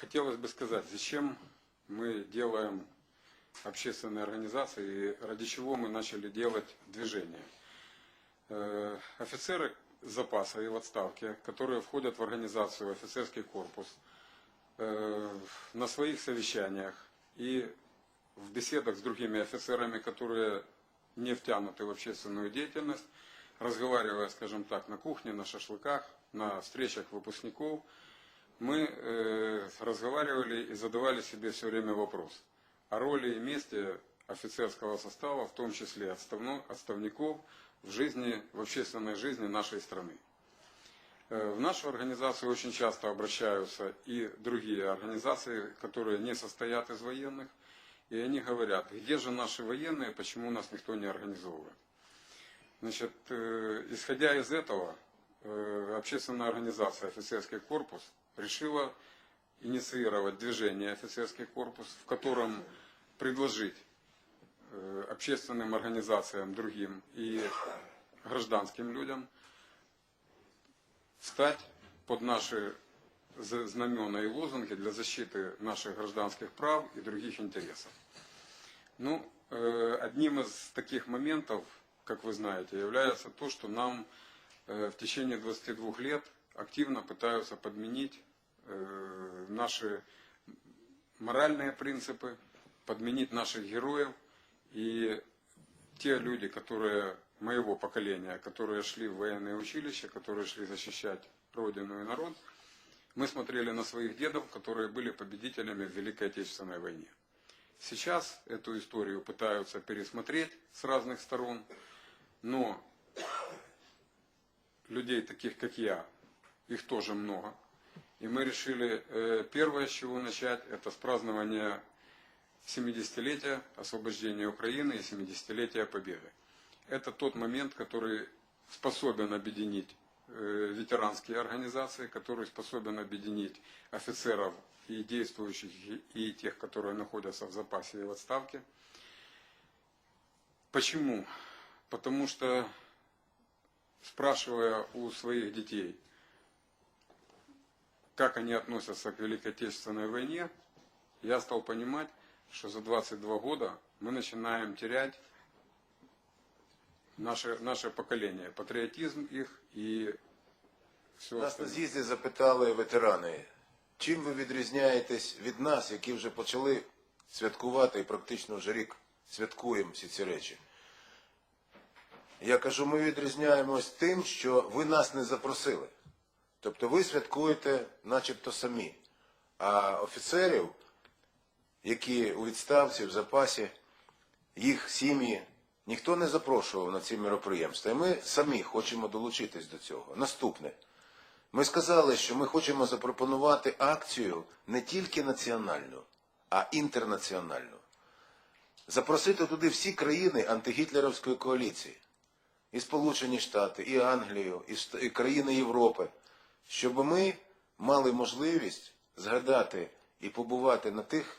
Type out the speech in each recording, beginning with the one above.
хотелось бы сказать, зачем мы делаем общественные организации и ради чего мы начали делать движение. Э, Офицеры запаса и в отставке, которые входят в организацию офицерский корпус, э, на своих совещаниях и в беседах с другими офицерами, которые не втянуты в общественную деятельность, разговаривая, скажем так, на кухне, на шашлыках, на встречах выпускников, мы э, разговаривали и задавали себе все время вопрос о роли и месте офицерского состава, в том числе отставно- отставников, в жизни, в общественной жизни нашей страны. Э, В нашу организацию очень часто обращаются и другие организации, которые не состоят из военных, и они говорят, где же наши военные, почему нас никто не организовывает. Значит, э, исходя из этого, э, общественная организация «Офицерский корпус» решила инициировать движение «Офицерский корпус», в котором предложить э, общественным организациям другим и гражданским людям встать под наши знамена и лозунги для защиты наших гражданских прав и других интересов. Ну, э, одним из таких моментов, как вы знаете, является то, что нам э, в течение 22 лет активно пытаются подменить э, наши моральные принципы, подменить наших героев. И те люди, которые моего поколения, которые шли в военное училище, которые шли защищать Родину и народ, мы смотрели на своих дедов, которые были победителями в Великой Отечественной войне. Сейчас эту историю пытаются пересмотреть с разных сторон, но людей таких, как я, их тоже много. И мы решили, э, первое, с чего начать, это с празднования 70-летия освобождения Украины и 70-летия Победы. Это тот момент, который способен объединить э, ветеранские организации, который способен объединить офицеров и действующих, и- тех, которые находятся в запасе и в отставке. Почему? Потому что, спрашивая у своих детей, как они относятся к Великой Отечественной войне, я стал понимать, что за 22 года мы начинаем терять наше, наше поколение, патриотизм их и все Нас на з'їзді запитали ветерани, чим ви відрізняєтесь від нас, які вже почали святкувати і практично вже рік святкуємо всі ці речі. Я кажу, ми відрізняємось тим, що ви нас не запросили. Тобто ви святкуєте начебто самі. А офіцерів, які у відставці, в запасі, їх сім'ї, ніхто не запрошував на ці мероприємства. І ми самі хочемо долучитись до цього. Наступне. Ми сказали, що ми хочемо запропонувати акцію не тільки національну, а інтернаціональну. Запросити туди всі країни антигітлерівської коаліції. І Сполучені Штати, і Англію, і, країни Європи, щоб ми мали можливість згадати і побувати на тих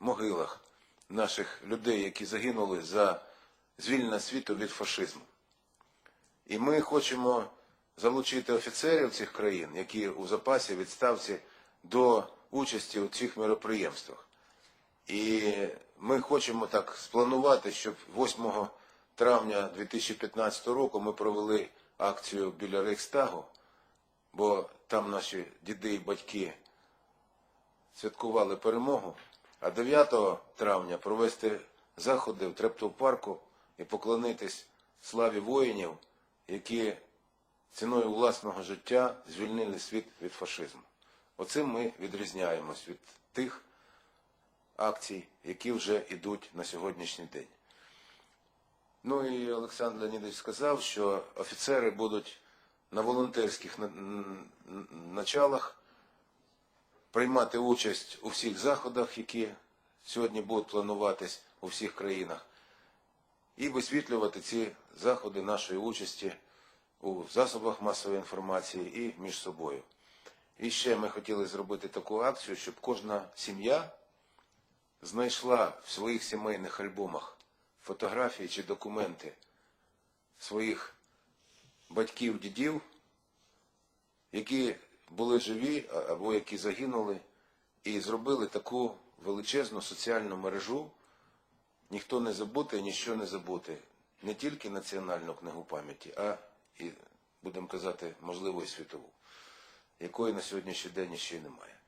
могилах наших людей, які загинули за звільнення світу від фашизму. І ми хочемо залучити офіцерів цих країн, які у запасі відставці до участі у цих мероприємствах. І ми хочемо так спланувати, щоб 8 травня 2015 року ми провели акцію біля Рейхстагу, бо там наші діди і батьки святкували перемогу, а 9 травня провести заходи в Трептов-парку і поклонитись славі воїнів, які ціною власного життя звільнили світ від фашизму. Оцим ми відрізняємось від тих акцій, які вже йдуть на сьогоднішній день. Ну і Олександр Леонідович сказав, що офіцери будуть на волонтерських началах приймати участь у всіх заходах, які сьогодні будуть плануватись у всіх країнах, і висвітлювати ці заходи нашої участі у засобах масової інформації і між собою. І ще ми хотіли зробити таку акцію, щоб кожна сім'я знайшла в своїх сімейних альбомах фотографії чи документи своїх батьків, дідів, які були живі або які загинули, і зробили таку величезну соціальну мережу. Ніхто не забути, ніщо не забути. Не тільки національну книгу пам'яті, а і, будемо казати, можливо, і світову, якої на сьогоднішній день ще немає.